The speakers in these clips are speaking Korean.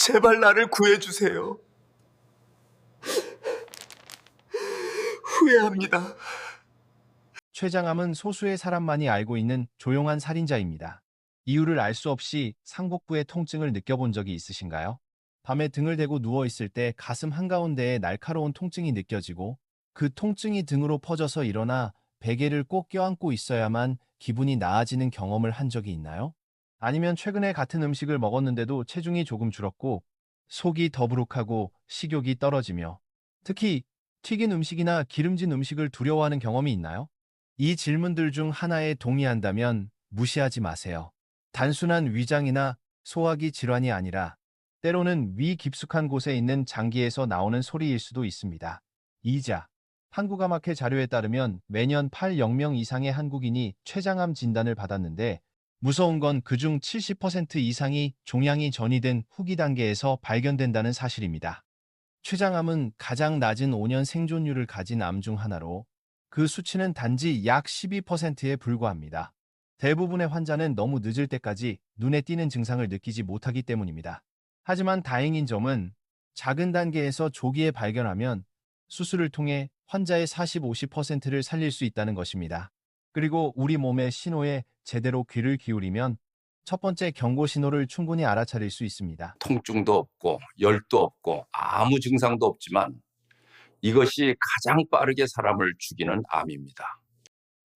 제발 나를 구해주세요. 후회합니다. 최장암은 소수의 사람만이 알고 있는 조용한 살인자입니다. 이유를 알 수 없이 상복부의 통증을 느껴본 적이 있으신가요? 밤에 등을 대고 누워 있을 때 가슴 한가운데에 날카로운 통증이 느껴지고 그 통증이 등으로 퍼져서 일어나 베개를 꼭 껴안고 있어야만 기분이 나아지는 경험을 한 적이 있나요? 아니면 최근에 같은 음식을 먹었는데도 체중이 조금 줄었고 속이 더부룩하고 식욕이 떨어지며 특히 튀긴 음식이나 기름진 음식을 두려워하는 경험이 있나요? 이 질문들 중 하나에 동의한다면 무시하지 마세요. 단순한 위장이나 소화기 질환이 아니라 때로는 위 깊숙한 곳에 있는 장기에서 나오는 소리일 수도 있습니다. 이자 한국암학회 자료에 따르면 매년 8,000명 이상의 한국인이 췌장암 진단을 받았는데 무서운 건 그중 70% 이상이 종양이 전이된 후기 단계에서 발견된다는 사실입니다. 췌장암은 가장 낮은 5년 생존율을 가진 암 중 하나로 그 수치는 단지 약 12%에 불과합니다. 대부분의 환자는 너무 늦을 때까지 눈에 띄는 증상을 느끼지 못하기 때문입니다. 하지만 다행인 점은 작은 단계에서 조기에 발견하면 수술을 통해 환자의 40, 50%를 살릴 수 있다는 것입니다. 그리고 우리 몸의 신호에 제대로 귀를 기울이면 첫 번째 경고 신호를 충분히 알아차릴 수 있습니다. 통증도 없고 열도 없고 아무 증상도 없지만 이것이 가장 빠르게 사람을 죽이는 암입니다.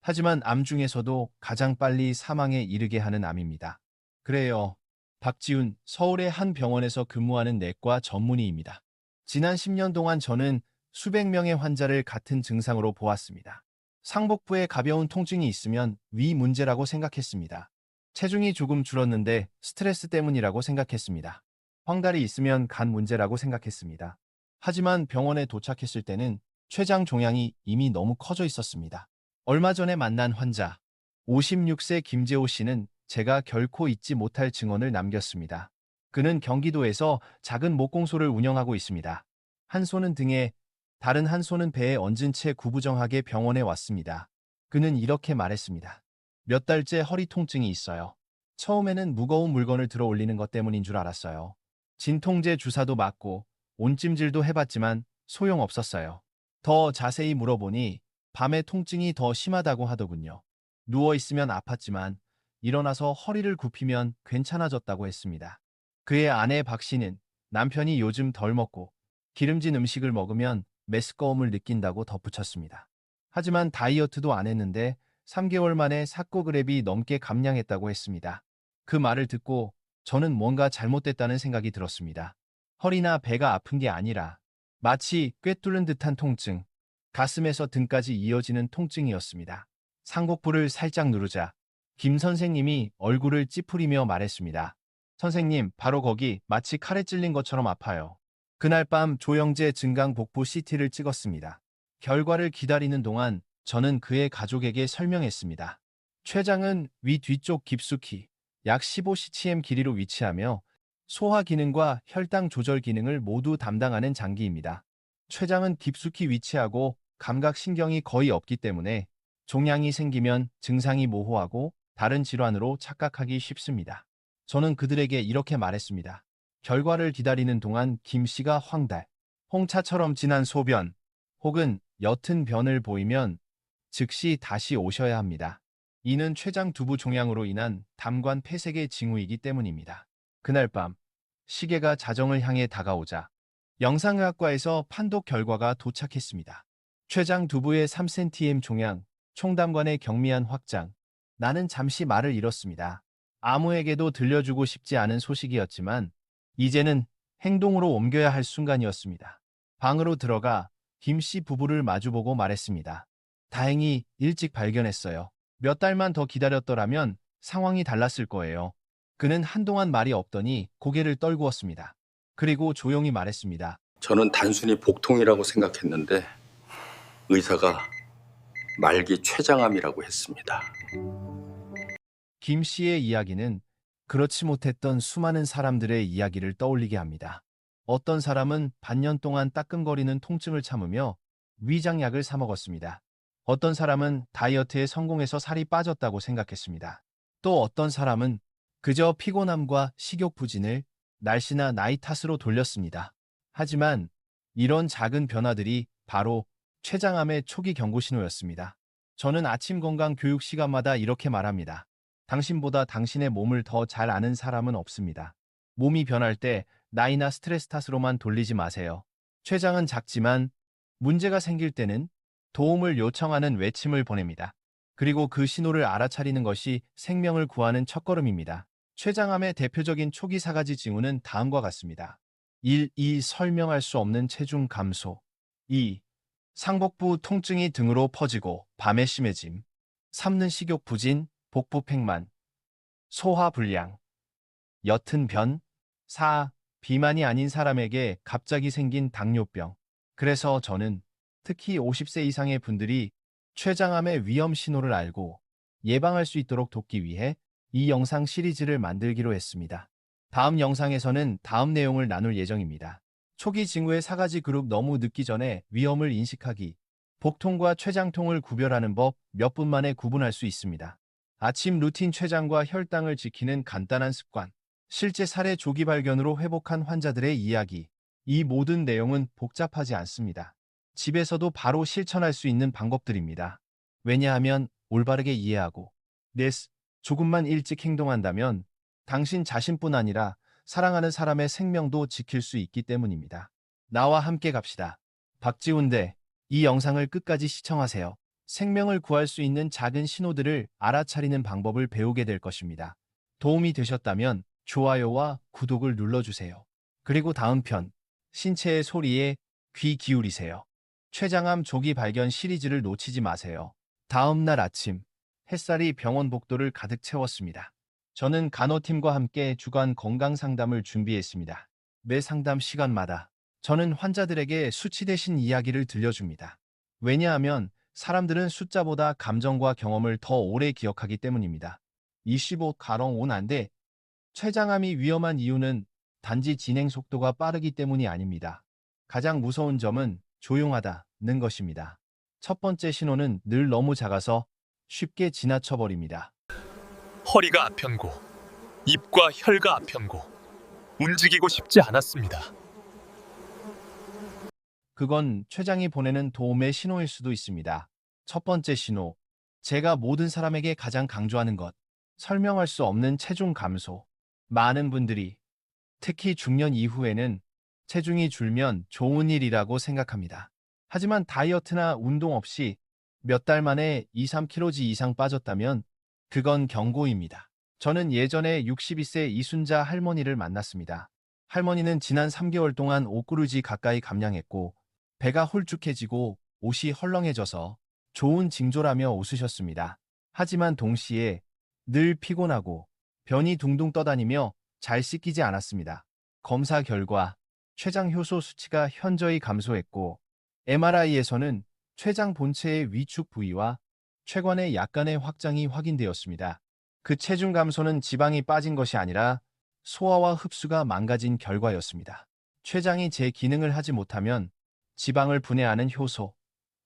하지만 암 중에서도 가장 빨리 사망에 이르게 하는 암입니다. 그래요. 박지훈, 서울의 한 병원에서 근무하는 내과 전문의입니다. 지난 10년 동안 저는 수백 명의 환자를 같은 증상으로 보았습니다. 상복부에 가벼운 통증이 있으면 위 문제라고 생각했습니다. 체중이 조금 줄었는데 스트레스 때문이라고 생각했습니다. 황달이 있으면 간 문제라고 생각했습니다. 하지만 병원에 도착했을 때는 췌장 종양이 이미 너무 커져 있었습니다. 얼마 전에 만난 환자, 56세 김재호 씨는 제가 결코 잊지 못할 증언을 남겼습니다. 그는 경기도에서 작은 목공소를 운영하고 있습니다. 한 손은 등에, 다른 한 손은 배에 얹은 채 구부정하게 병원에 왔습니다. 그는 이렇게 말했습니다. 몇 달째 허리 통증이 있어요. 처음에는 무거운 물건을 들어 올리는 것 때문인 줄 알았어요. 진통제 주사도 맞고 온찜질도 해봤지만 소용없었어요. 더 자세히 물어보니 밤에 통증이 더 심하다고 하더군요. 누워있으면 아팠지만 일어나서 허리를 굽히면 괜찮아졌다고 했습니다. 그의 아내 박 씨는 남편이 요즘 덜 먹고 기름진 음식을 먹으면 메스꺼움을 느낀다고 덧붙였습니다. 하지만 다이어트도 안 했는데 3개월 만에 4고그랩이 넘게 감량했다고 했습니다. 그 말을 듣고 저는 뭔가 잘못됐다는 생각이 들었습니다. 허리나 배가 아픈 게 아니라 마치 꿰뚫는 듯한 통증, 가슴에서 등까지 이어지는 통증이었습니다. 상복부를 살짝 누르자 김 선생님이 얼굴을 찌푸리며 말했습니다. 선생님, 바로 거기 마치 칼에 찔린 것처럼 아파요. 그날 밤 조영재 증강 복부 CT를 찍었습니다. 결과를 기다리는 동안 저는 그의 가족에게 설명했습니다. 췌장은 위 뒤쪽 깊숙이 약 15cm 길이로 위치하며 소화 기능과 혈당 조절 기능을 모두 담당하는 장기입니다. 췌장은 깊숙이 위치하고 감각신경이 거의 없기 때문에 종양이 생기면 증상이 모호하고 다른 질환으로 착각하기 쉽습니다. 저는 그들에게 이렇게 말했습니다. 결과를 기다리는 동안 김 씨가 황달, 홍차처럼 진한 소변 혹은 옅은 변을 보이면 즉시 다시 오셔야 합니다. 이는 췌장 두부 종양으로 인한 담관 폐색의 징후이기 때문입니다. 그날 밤 시계가 자정을 향해 다가오자 영상의학과에서 판독 결과가 도착했습니다. 췌장 두부의 3cm 종양, 총담관의 경미한 확장. 나는 잠시 말을 잃었습니다. 아무에게도 들려주고 싶지 않은 소식이었지만 이제는 행동으로 옮겨야 할 순간이었습니다. 방으로 들어가 김 씨 부부를 마주보고 말했습니다. 다행히 일찍 발견했어요. 몇 달만 더 기다렸더라면 상황이 달랐을 거예요. 그는 한동안 말이 없더니 고개를 떨구었습니다. 그리고 조용히 말했습니다. 저는 단순히 복통이라고 생각했는데 의사가 말기 췌장암이라고 했습니다. 김 씨의 이야기는 그렇지 못했던 수많은 사람들의 이야기를 떠올리게 합니다. 어떤 사람은 반년 동안 따끔거리는 통증을 참으며 위장약을 사 먹었습니다. 어떤 사람은 다이어트에 성공해서 살이 빠졌다고 생각했습니다. 또 어떤 사람은 그저 피곤함과 식욕 부진을 날씨나 나이 탓으로 돌렸습니다. 하지만 이런 작은 변화들이 바로 췌장암의 초기 경고 신호였습니다. 저는 아침 건강 교육 시간마다 이렇게 말합니다. 당신보다 당신의 몸을 더 잘 아는 사람은 없습니다. 몸이 변할 때 나이나 스트레스 탓으로만 돌리지 마세요. 췌장은 작지만 문제가 생길 때는 도움을 요청하는 외침을 보냅니다. 그리고 그 신호를 알아차리는 것이 생명을 구하는 첫걸음입니다. 췌장암의 대표적인 초기 사가지 징후는 다음과 같습니다. 1. 이 설명할 수 없는 체중 감소 2. 상복부 통증이 등으로 퍼지고 밤에 심해짐 3는 식욕 부진, 복부 팽만, 소화 불량, 옅은 변 4. 비만이 아닌 사람에게 갑자기 생긴 당뇨병 그래서 저는 특히 50세 이상의 분들이 췌장암의 위험 신호를 알고 예방할 수 있도록 돕기 위해 이 영상 시리즈를 만들기로 했습니다. 다음 영상에서는 다음 내용을 나눌 예정입니다. 초기 징후의 사가지 그룹 너무 늦기 전에 위험을 인식하기, 복통과 췌장통을 구별하는 법 몇 분 만에 구분할 수 있습니다. 아침 루틴 췌장과 혈당을 지키는 간단한 습관, 실제 사례 조기 발견으로 회복한 환자들의 이야기, 이 모든 내용은 복잡하지 않습니다. 집에서도 바로 실천할 수 있는 방법들입니다. 왜냐하면 올바르게 이해하고 네스 조금만 일찍 행동한다면 당신 자신뿐 아니라 사랑하는 사람의 생명도 지킬 수 있기 때문입니다. 나와 함께 갑시다. 박지훈 대 이 영상을 끝까지 시청하세요. 생명을 구할 수 있는 작은 신호들을 알아차리는 방법을 배우게 될 것입니다. 도움이 되셨다면 좋아요와 구독을 눌러주세요. 그리고 다음 편 신체의 소리에 귀 기울이세요. 췌장암 조기 발견 시리즈를 놓치지 마세요. 다음 날 아침 햇살이 병원 복도를 가득 채웠습니다. 저는 간호팀과 함께 주간 건강 상담을 준비했습니다. 매 상담 시간마다 저는 환자들에게 수치 대신 이야기를 들려줍니다. 왜냐하면 사람들은 숫자보다 감정과 경험을 더 오래 기억하기 때문입니다. 25 가령 5난데 췌장암이 위험한 이유는 단지 진행 속도가 빠르기 때문이 아닙니다. 가장 무서운 점은 조용하다는 것입니다. 첫 번째 신호는 늘 너무 작아서 쉽게 지나쳐버립니다. 허리가 아편고 입과 혀가 아편고 움직이고 싶지 않았습니다. 그건 췌장이 보내는 도움의 신호일 수도 있습니다. 첫 번째 신호. 제가 모든 사람에게 가장 강조하는 것. 설명할 수 없는 체중 감소. 많은 분들이 특히 중년 이후에는 체중이 줄면 좋은 일이라고 생각합니다. 하지만 다이어트나 운동 없이 몇 달 만에 2, 3kg 이상 빠졌다면 그건 경고입니다. 저는 예전에 62세 이순자 할머니를 만났습니다. 할머니는 지난 3개월 동안 5kg 가까이 감량했고 배가 홀쭉해지고 옷이 헐렁해져서 좋은 징조라며 웃으셨습니다. 하지만 동시에 늘 피곤하고 변이 둥둥 떠다니며 잘 씻기지 않았습니다. 검사 결과 췌장 효소 수치가 현저히 감소했고 MRI에서는 췌장 본체의 위축 부위와 췌관의 약간의 확장이 확인되었습니다. 그 체중 감소는 지방이 빠진 것이 아니라 소화와 흡수가 망가진 결과였습니다. 췌장이 제 기능을 하지 못하면 지방을 분해하는 효소,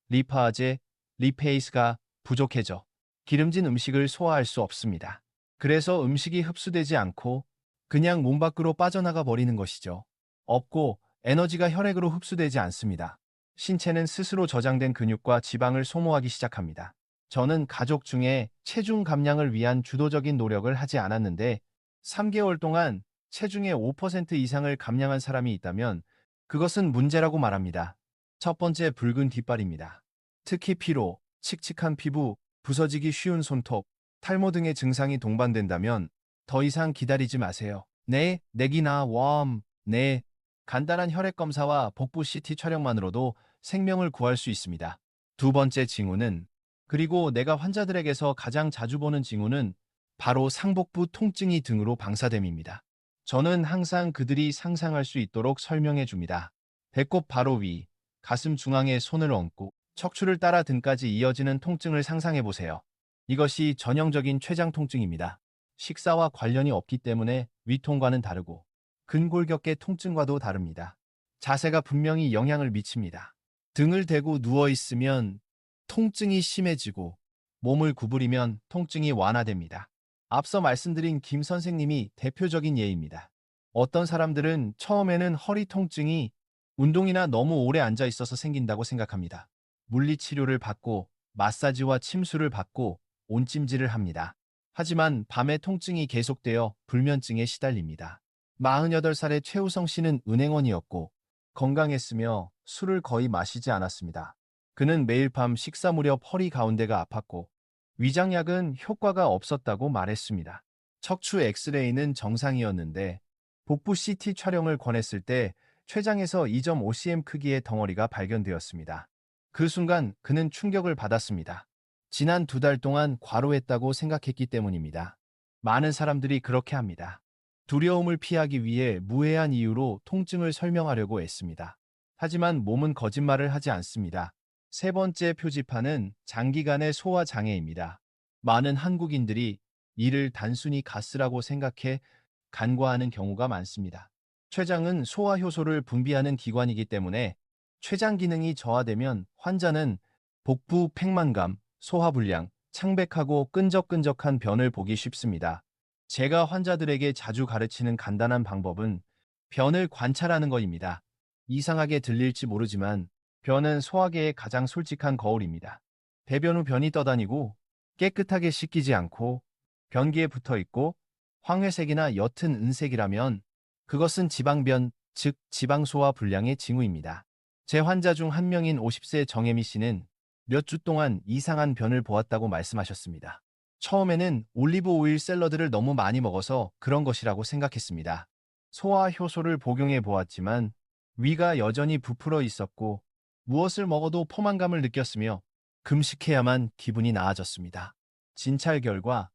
리파제, 리페이스가 부족해져 기름진 음식을 소화할 수 없습니다. 그래서 음식이 흡수되지 않고 그냥 몸 밖으로 빠져나가 버리는 것이죠. 없고 에너지가 혈액으로 흡수되지 않습니다. 신체는 스스로 저장된 근육과 지방을 소모하기 시작합니다. 저는 가족 중에 체중 감량을 위한 주도적인 노력을 하지 않았는데 3개월 동안 체중의 5% 이상을 감량한 사람이 있다면 그것은 문제라고 말합니다. 첫 번째 붉은 깃발입니다. 특히 피로, 칙칙한 피부, 부서지기 쉬운 손톱, 탈모 등의 증상이 동반된다면 더 이상 기다리지 마세요. 네, 내기나 웜, 네. 간단한 혈액 검사와 복부 CT 촬영만으로도 생명을 구할 수 있습니다. 두 번째 징후는 그리고 내가 환자들에게서 가장 자주 보는 징후는 바로 상복부 통증이 등으로 방사됨입니다. 저는 항상 그들이 상상할 수 있도록 설명해 줍니다. 배꼽 바로 위, 가슴 중앙에 손을 얹고 척추를 따라 등까지 이어지는 통증을 상상해 보세요. 이것이 전형적인 췌장 통증입니다. 식사와 관련이 없기 때문에 위통과는 다르고 근골격계 통증과도 다릅니다. 자세가 분명히 영향을 미칩니다. 등을 대고 누워 있으면 통증이 심해지고 몸을 구부리면 통증이 완화됩니다. 앞서 말씀드린 김 선생님이 대표적인 예입니다. 어떤 사람들은 처음에는 허리 통증이 운동이나 너무 오래 앉아 있어서 생긴다고 생각합니다. 물리치료를 받고 마사지와 침수를 받고 온찜질을 합니다. 하지만 밤에 통증이 계속되어 불면증에 시달립니다. 48살의 최우성 씨는 은행원이었고 건강했으며 술을 거의 마시지 않았습니다. 그는 매일 밤 식사 무렵 허리 가운데가 아팠고 위장약은 효과가 없었다고 말했습니다. 척추 엑스레이는 정상이었는데 복부 CT 촬영을 권했을 때 췌장에서 2.5cm 크기의 덩어리가 발견되었습니다. 그 순간 그는 충격을 받았습니다. 지난 두 달 동안 과로했다고 생각했기 때문입니다. 많은 사람들이 그렇게 합니다. 두려움을 피하기 위해 무해한 이유로 통증을 설명하려고 애씁니다. 하지만 몸은 거짓말을 하지 않습니다. 세 번째 표지판은 장기간의 소화 장애입니다. 많은 한국인들이 이를 단순히 가스라고 생각해 간과하는 경우가 많습니다. 췌장은 소화 효소를 분비하는 기관이기 때문에 췌장 기능이 저하되면 환자는 복부 팽만감, 소화불량, 창백하고 끈적끈적한 변을 보기 쉽습니다. 제가 환자들에게 자주 가르치는 간단한 방법은 변을 관찰하는 것입니다. 이상하게 들릴지 모르지만 변은 소화계의 가장 솔직한 거울입니다. 배변 후 변이 떠다니고 깨끗하게 씻기지 않고 변기에 붙어 있고 황회색이나 옅은 은색이라면 그것은 지방변, 즉 지방소화 불량의 징후입니다. 제 환자 중 한 명인 50세 정혜미 씨는 몇 주 동안 이상한 변을 보았다고 말씀하셨습니다. 처음에는 올리브 오일 샐러드를 너무 많이 먹어서 그런 것이라고 생각했습니다. 소화 효소를 복용해 보았지만 위가 여전히 부풀어 있었고 무엇을 먹어도 포만감을 느꼈으며 금식해야만 기분이 나아졌습니다. 진찰 결과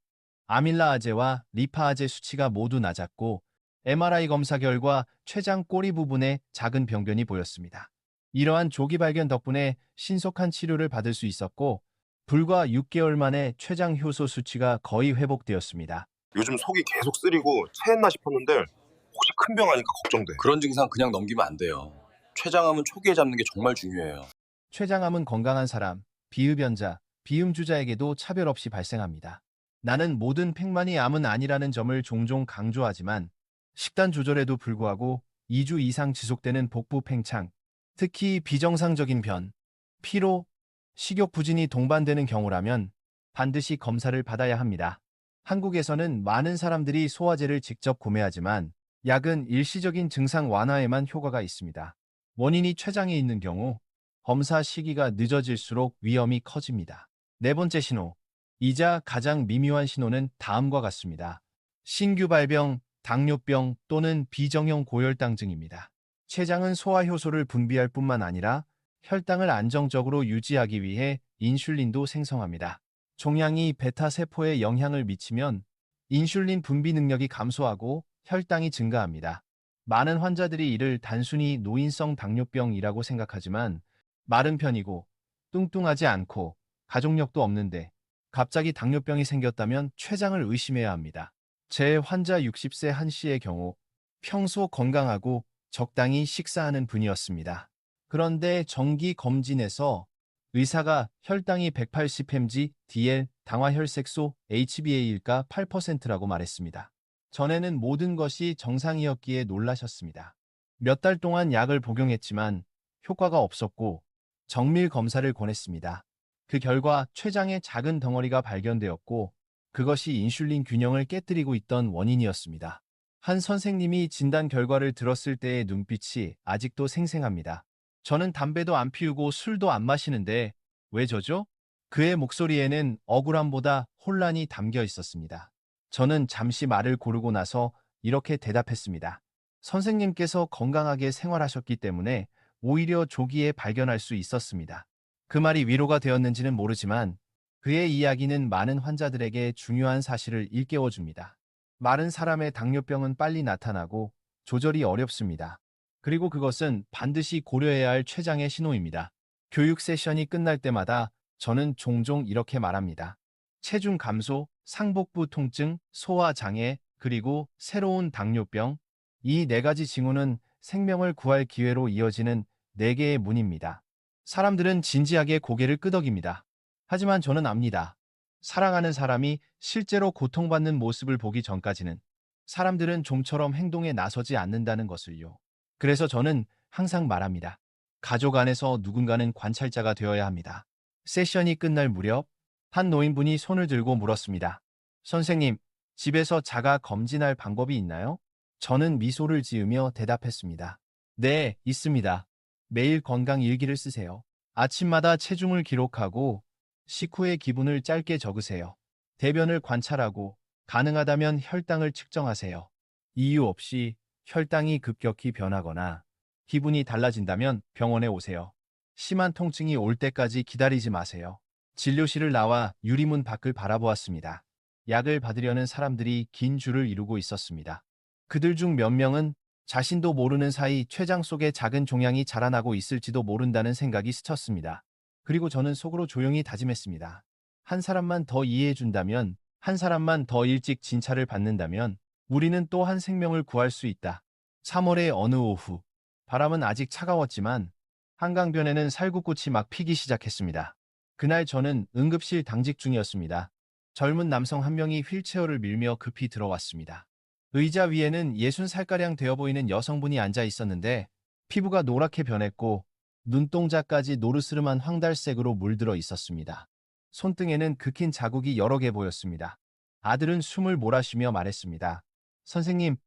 아밀라아제와 리파아제 수치가 모두 낮았고 MRI 검사 결과 췌장 꼬리 부분에 작은 병변이 보였습니다. 이러한 조기 발견 덕분에 신속한 치료를 받을 수 있었고 불과 6개월 만에 췌장 효소 수치가 거의 회복되었습니다. 요즘 속이 계속 쓰리고 체했나 싶었는데 혹시 큰 병 아니까 걱정돼. 그런 증상 그냥 넘기면 안 돼요. 췌장암은 초기에 잡는 게 정말 중요해요. 췌장암은 건강한 사람, 비흡연자, 비음주자에게도 차별 없이 발생합니다. 나는 모든 팽만이 암은 아니라는 점을 종종 강조하지만 식단 조절에도 불구하고 2주 이상 지속되는 복부 팽창, 특히 비정상적인 변, 피로, 식욕 부진이 동반되는 경우라면 반드시 검사를 받아야 합니다. 한국에서는 많은 사람들이 소화제를 직접 구매하지만 약은 일시적인 증상 완화에만 효과가 있습니다. 원인이 췌장에 있는 경우 검사 시기가 늦어질수록 위험이 커집니다. 네 번째 신호, 이자 가장 미묘한 신호는 다음과 같습니다. 신규 발병, 당뇨병 또는 비정형 고혈당증입니다. 췌장은 소화효소를 분비할 뿐만 아니라 혈당을 안정적으로 유지하기 위해 인슐린도 생성합니다. 종양이 베타 세포에 영향을 미치면 인슐린 분비 능력이 감소하고 혈당이 증가합니다. 많은 환자들이 이를 단순히 노인성 당뇨병이라고 생각하지만 마른 편이고 뚱뚱하지 않고 가족력도 없는데 갑자기 당뇨병이 생겼다면 췌장을 의심해야 합니다. 제 환자 60세 한 씨의 경우 평소 건강하고 적당히 식사하는 분이었습니다. 그런데 정기 검진에서 의사가 혈당이 180mg, DL, 당화혈색소, HbA1가 8%라고 말했습니다. 전에는 모든 것이 정상이었기에 놀라셨습니다. 몇 달 동안 약을 복용했지만 효과가 없었고 정밀 검사를 권했습니다. 그 결과 췌장에 작은 덩어리가 발견되었고 그것이 인슐린 균형을 깨뜨리고 있던 원인이었습니다. 한 선생님이 진단 결과를 들었을 때의 눈빛이 아직도 생생합니다. 저는 담배도 안 피우고 술도 안 마시는데 왜 저죠? 그의 목소리에는 억울함보다 혼란이 담겨 있었습니다. 저는 잠시 말을 고르고 나서 이렇게 대답했습니다. 선생님께서 건강하게 생활하셨기 때문에 오히려 조기에 발견할 수 있었습니다. 그 말이 위로가 되었는지는 모르지만 그의 이야기는 많은 환자들에게 중요한 사실을 일깨워줍니다. 마른 사람의 당뇨병은 빨리 나타나고 조절이 어렵습니다. 그리고 그것은 반드시 고려해야 할 췌장의 신호입니다. 교육 세션이 끝날 때마다 저는 종종 이렇게 말합니다. 체중 감소, 상복부 통증, 소화 장애, 그리고 새로운 당뇨병. 이 네 가지 징후는 생명을 구할 기회로 이어지는 네 개의 문입니다. 사람들은 진지하게 고개를 끄덕입니다. 하지만 저는 압니다. 사랑하는 사람이 실제로 고통받는 모습을 보기 전까지는 사람들은 좀처럼 행동에 나서지 않는다는 것을요. 그래서 저는 항상 말합니다. 가족 안에서 누군가는 관찰자가 되어야 합니다. 세션이 끝날 무렵 한 노인분이 손을 들고 물었습니다. 선생님, 집에서 자가 검진할 방법이 있나요? 저는 미소를 지으며 대답했습니다. 네, 있습니다. 매일 건강 일기를 쓰세요. 아침마다 체중을 기록하고 식후의 기분을 짧게 적으세요. 대변을 관찰하고 가능하다면 혈당을 측정하세요. 이유 없이 혈당이 급격히 변하거나 기분이 달라진다면 병원에 오세요. 심한 통증이 올 때까지 기다리지 마세요. 진료실을 나와 유리문 밖을 바라보았습니다. 약을 받으려는 사람들이 긴 줄을 이루고 있었습니다. 그들 중 몇 명은 자신도 모르는 사이 췌장 속에 작은 종양이 자라나고 있을지도 모른다는 생각이 스쳤습니다. 그리고 저는 속으로 조용히 다짐했습니다. 한 사람만 더 이해해준다면, 한 사람만 더 일찍 진찰을 받는다면, 우리는 또 한 생명을 구할 수 있다. 3월의 어느 오후, 바람은 아직 차가웠지만, 한강변에는 살구꽃이 막 피기 시작했습니다. 그날 저는 응급실 당직 중이었습니다. 젊은 남성 한 명이 휠체어를 밀며 급히 들어왔습니다. 의자 위에는 60살가량 되어 보이는 여성분이 앉아 있었는데 피부가 노랗게 변했고 눈동자까지 노르스름한 황달색으로 물들어 있었습니다. 손등에는 극힌 자국이 여러 개 보였습니다. 아들은 숨을 몰아쉬며 말했습니다. 선생님,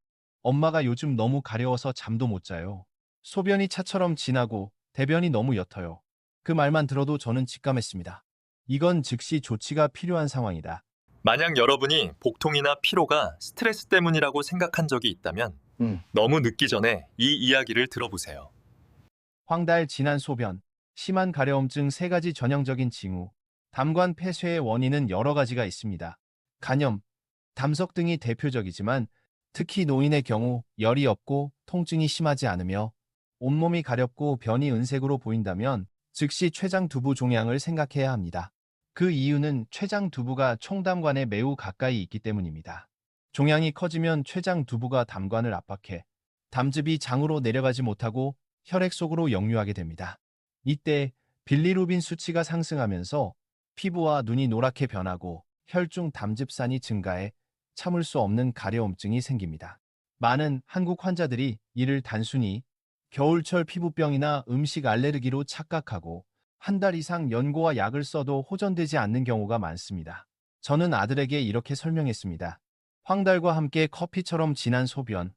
엄마가 요즘 너무 가려워서 잠도 못 자요. 소변이 차처럼 진하고 대변이 너무 옅어요. 그 말만 들어도 저는 직감했습니다. 이건 즉시 조치가 필요한 상황이다. 만약 여러분이 복통이나 피로가 스트레스 때문이라고 생각한 적이 있다면 음. 너무 늦기 전에 이 이야기를 들어보세요. 황달 진한 소변, 심한 가려움증 세 가지 전형적인 징후, 담관 폐쇄의 원인은 여러 가지가 있습니다. 간염, 담석 등이 대표적이지만 특히 노인의 경우 열이 없고 통증이 심하지 않으며 온몸이 가렵고 변이 은색으로 보인다면 즉시 췌장 두부 종양을 생각해야 합니다. 그 이유는 췌장 두부가 총담관에 매우 가까이 있기 때문입니다. 종양이 커지면 췌장 두부가 담관을 압박해 담즙이 장으로 내려가지 못하고 혈액 속으로 역류하게 됩니다. 이때 빌리루빈 수치가 상승하면서 피부와 눈이 노랗게 변하고 혈중 담즙산이 증가해 참을 수 없는 가려움증이 생깁니다. 많은 한국 환자들이 이를 단순히 겨울철 피부병이나 음식 알레르기로 착각하고 한 달 이상 연고와 약을 써도 호전되지 않는 경우가 많습니다. 저는 아들에게 이렇게 설명했습니다. 황달과 함께 커피처럼 진한 소변,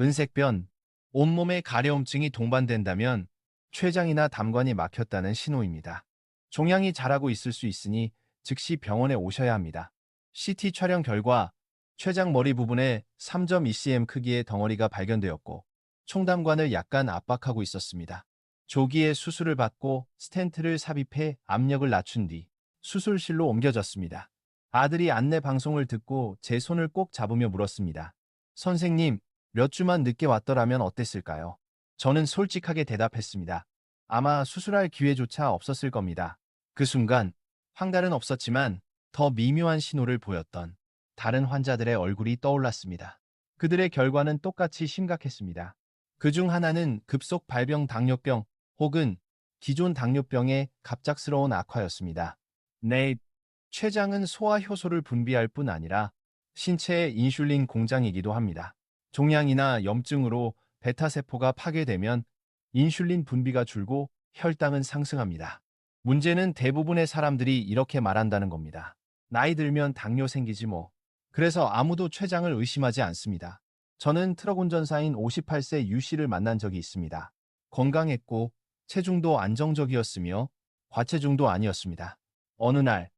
은색변, 온몸에 가려움증이 동반된다면 췌장이나 담관이 막혔다는 신호입니다. 종양이 자라고 있을 수 있으니 즉시 병원에 오셔야 합니다. CT 촬영 결과 췌장 머리 부분에 3.2cm 크기의 덩어리가 발견되었고 총담관을 약간 압박하고 있었습니다. 조기에 수술을 받고 스텐트를 삽입해 압력을 낮춘 뒤 수술실로 옮겨졌습니다. 아들이 안내 방송을 듣고 제 손을 꼭 잡으며 물었습니다. 선생님, 몇 주만 늦게 왔더라면 어땠을까요? 저는 솔직하게 대답했습니다. 아마 수술할 기회조차 없었을 겁니다. 그 순간 황달은 없었지만 더 미묘한 신호를 보였던 다른 환자들의 얼굴이 떠올랐습니다. 그들의 결과는 똑같이 심각했습니다. 그 중 하나는 급속 발병 당뇨병 혹은 기존 당뇨병의 갑작스러운 악화였습니다. 네, 췌장은 소화 효소를 분비할 뿐 아니라 신체의 인슐린 공장이기도 합니다. 종양이나 염증으로 베타세포가 파괴되면 인슐린 분비가 줄고 혈당은 상승합니다. 문제는 대부분의 사람들이 이렇게 말한다는 겁니다. 나이 들면 당뇨 생기지 뭐. 그래서 아무도 췌장을 의심하지 않습니다. 저는 트럭 운전사인 58세 유 씨를 만난 적이 있습니다. 건강했고 체중도 안정적이었으며 과체중도 아니었습니다. 어느 날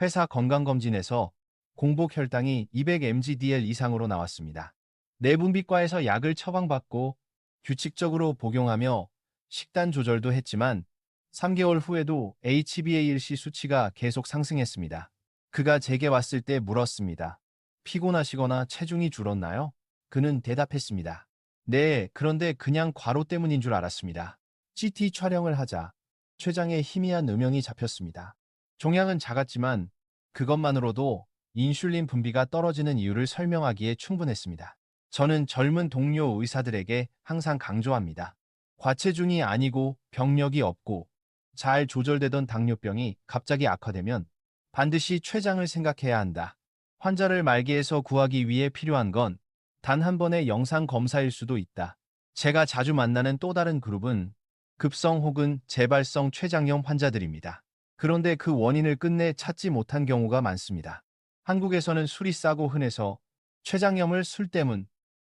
회사 건강검진에서 공복 혈당이 200mgdl 이상으로 나왔습니다. 내분비과에서 약을 처방받고 규칙적으로 복용하며 식단 조절도 했지만 3개월 후에도 HbA1c 수치가 계속 상승했습니다. 그가 제게 왔을 때 물었습니다. 피곤하시거나 체중이 줄었나요? 그는 대답했습니다. 네, 그런데 그냥 과로 때문인 줄 알았습니다. CT 촬영을 하자 췌장에 희미한 음영이 잡혔습니다. 종양은 작았지만 그것만으로도 인슐린 분비가 떨어지는 이유를 설명하기에 충분했습니다. 저는 젊은 동료 의사들에게 항상 강조합니다. 과체중이 아니고 병력이 없고 잘 조절되던 당뇨병이 갑자기 악화되면 반드시 췌장을 생각해야 한다. 환자를 말기에서 구하기 위해 필요한 건 단 한 번의 영상 검사일 수도 있다. 제가 자주 만나는 또 다른 그룹은 급성 혹은 재발성 췌장염 환자들입니다. 그런데 그 원인을 끝내 찾지 못한 경우가 많습니다. 한국에서는 술이 싸고 흔해서 췌장염을 술 때문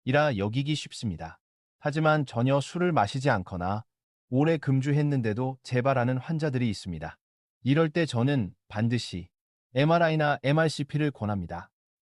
이라 여기기 쉽습니다. 하지만 전혀 술을 마시지 않거나 오래 금주했는데도 재발하는 환자들이 있습니다. 이럴 때 저는 반드시 MRI나 MRCP를 권합니다.